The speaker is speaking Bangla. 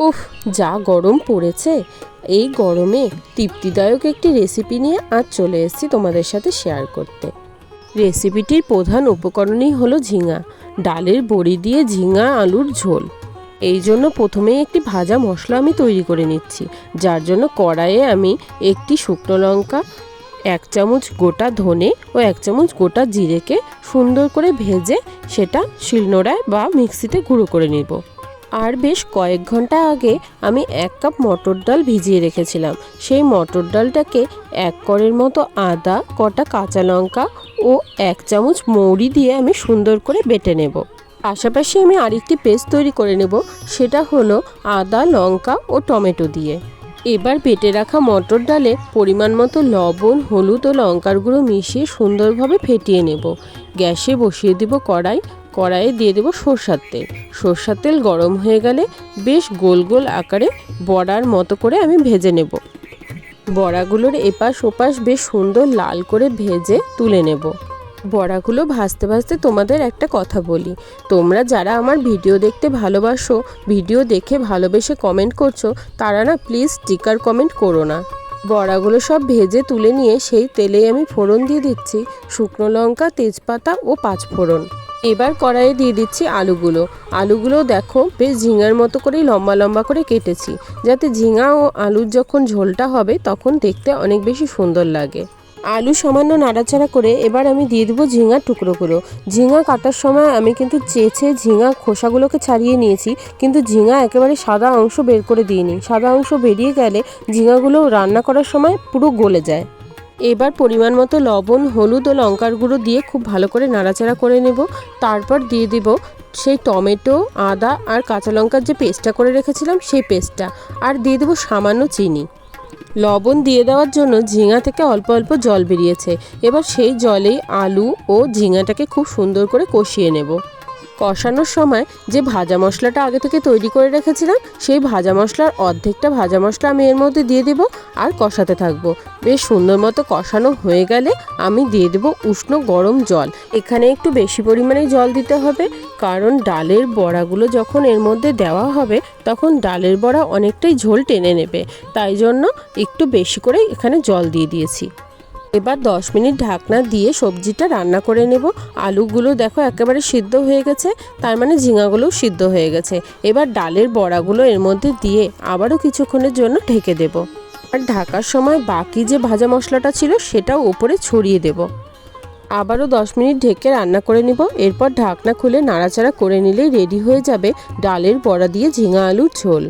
উফ, যা গরম পড়েছে। এই গরমে তৃপ্তিদায়ক একটি রেসিপি নিয়ে আজ চলে এসেছি তোমাদের সাথে শেয়ার করতে। রেসিপিটির প্রধান উপকরণই হলো ঝিঙা, ডালের বড়ি দিয়ে ঝিঙা আলুর ঝোল। এই জন্য প্রথমেই একটি ভাজা মশলা আমি তৈরি করে নিচ্ছি, যার জন্য কড়াইয়ে আমি একটি শুকনো লঙ্কা, এক চামচ গোটা ধনে ও এক চামচ গোটা জিরেকে সুন্দর করে ভেজে সেটা শিলনোড়ায় বা মিক্সিতে গুঁড়ো করে নেব। আর বেশ কয়েক ঘণ্টা আগে আমি এক কাপ মটর ডাল ভিজিয়ে রেখেছিলাম। সেই মটর ডালটাকে এক করের মতো আদা, কটা কাঁচা লঙ্কা ও এক চামচ মৌরি দিয়ে আমি সুন্দর করে বেটে নেব। পাশাপাশি আমি আরেকটি পেস্ট তৈরি করে নেব, সেটা হলো আদা, লঙ্কা ও টমেটো দিয়ে। এবার বেটে রাখা মটর ডালে পরিমাণ মতো লবণ, হলুদ ও লঙ্কার গুঁড়ো মিশিয়ে সুন্দরভাবে ফেটিয়ে নেব। গ্যাসে বসিয়ে দেব কড়াই কড়াইয়ে দিয়ে দেবো সর্ষার তেল। সর্ষার তেল গরম হয়ে গেলে বেশ গোল গোল আকারে বড়ার মতো করে আমি ভেজে নেব। বড়াগুলোর এপাশ ওপাশ বেশ সুন্দর লাল করে ভেজে তুলে নেব। বড়াগুলো ভাজতে ভাজতে তোমাদের একটা কথা বলি। তোমরা যারা আমার ভিডিও দেখতে ভালোবাসো, ভিডিও দেখে ভালোবেসে কমেন্ট করছ, তারা না প্লিজ স্টিকার কমেন্ট করো না। বড়াগুলো সব ভেজে তুলে নিয়ে সেই তেলেই আমি ফোড়ন দিয়ে দিচ্ছি। শুকনো লঙ্কা, তেজপাতা ও পাঁচ ফোড়ন এবার কড়াইয়ে দিয়ে দিচ্ছি আলুগুলো। আলুগুলো দেখো বেশ ঝিঙার মতো করেই লম্বা লম্বা করে কেটেছি, যাতে ঝিঙা ও আলুর যখন ঝোলটা হবে তখন দেখতে অনেক বেশি সুন্দর লাগে। আলু সামান্য নাড়াচাড়া করে এবার আমি দিয়ে দেবো ঝিঙার টুকরোগুলো। ঝিঙা কাটার সময় আমি কিন্তু চেঁচে ঝিঙা খোসাগুলোকে ছাড়িয়ে নিয়েছি, কিন্তু ঝিঙা একেবারে সাদা অংশ বের করে দিইনি। সাদা অংশ বেরিয়ে গেলে ঝিঙাগুলো রান্না করার সময় পুরো গলে যায়। এবার পরিমাণ মতো লবণ, হলুদ ও লঙ্কার গুঁড়ো দিয়ে খুব ভালো করে নাড়াচাড়া করে নেব। তারপর দিয়ে দেব সেই টমেটো, আদা আর কাঁচা লঙ্কার যে পেস্টটা করে রেখেছিলাম সেই পেস্টটা। আর দিয়ে দেবো সামান্য চিনি। লবণ দিয়ে দেওয়ার জন্য ঝিঙা থেকে অল্প অল্প জল বেরিয়েছে। এবার সেই জলেই আলু ও ঝিঙাটাকে খুব সুন্দর করে কষিয়ে নেব। কষানোর সময় যে ভাজা মশলাটা আগে থেকে তৈরি করে রেখেছিলাম, সেই ভাজা মশলার অর্ধেকটা ভাজা মশলা আমি এর মধ্যে দিয়ে দেব আর কষাতে থাকব। বেশ সুন্দর মতো কষানো হয়ে গেলে আমি দিয়ে দেব উষ্ণ গরম জল। এখানে একটু বেশি পরিমাণে জল দিতে হবে, কারণ ডালের বড়াগুলো যখন এর মধ্যে দেওয়া হবে, তখন ডালের বড়া অনেকটাই ঝোল টেনে নেবে। তাই জন্য একটু বেশি করে এখানে জল দিয়ে দিয়েছি। এবার দশ মিনিট ঢাকনা দিয়ে সবজিটা রান্না করে নেব। আলুগুলো দেখো একেবারে সিদ্ধ হয়ে গেছে, তার মানে ঝিঙাগুলোও সিদ্ধ হয়ে গেছে। এবার ডালের বড়াগুলো এর মধ্যে দিয়ে আবারও কিছুক্ষণের জন্য ঢেকে দেব। আর ঢাকার সময় বাকি যে ভাজা মশলাটা ছিল সেটাও ওপরে ছড়িয়ে দেব। আবারও দশ মিনিট ঢেকে রান্না করে নিব। এরপর ঢাকনা খুলে নাড়াচাড়া করে নিলেই রেডি হয়ে যাবে ডালের বড়া দিয়ে ঝিঙা আলুর ঝোল।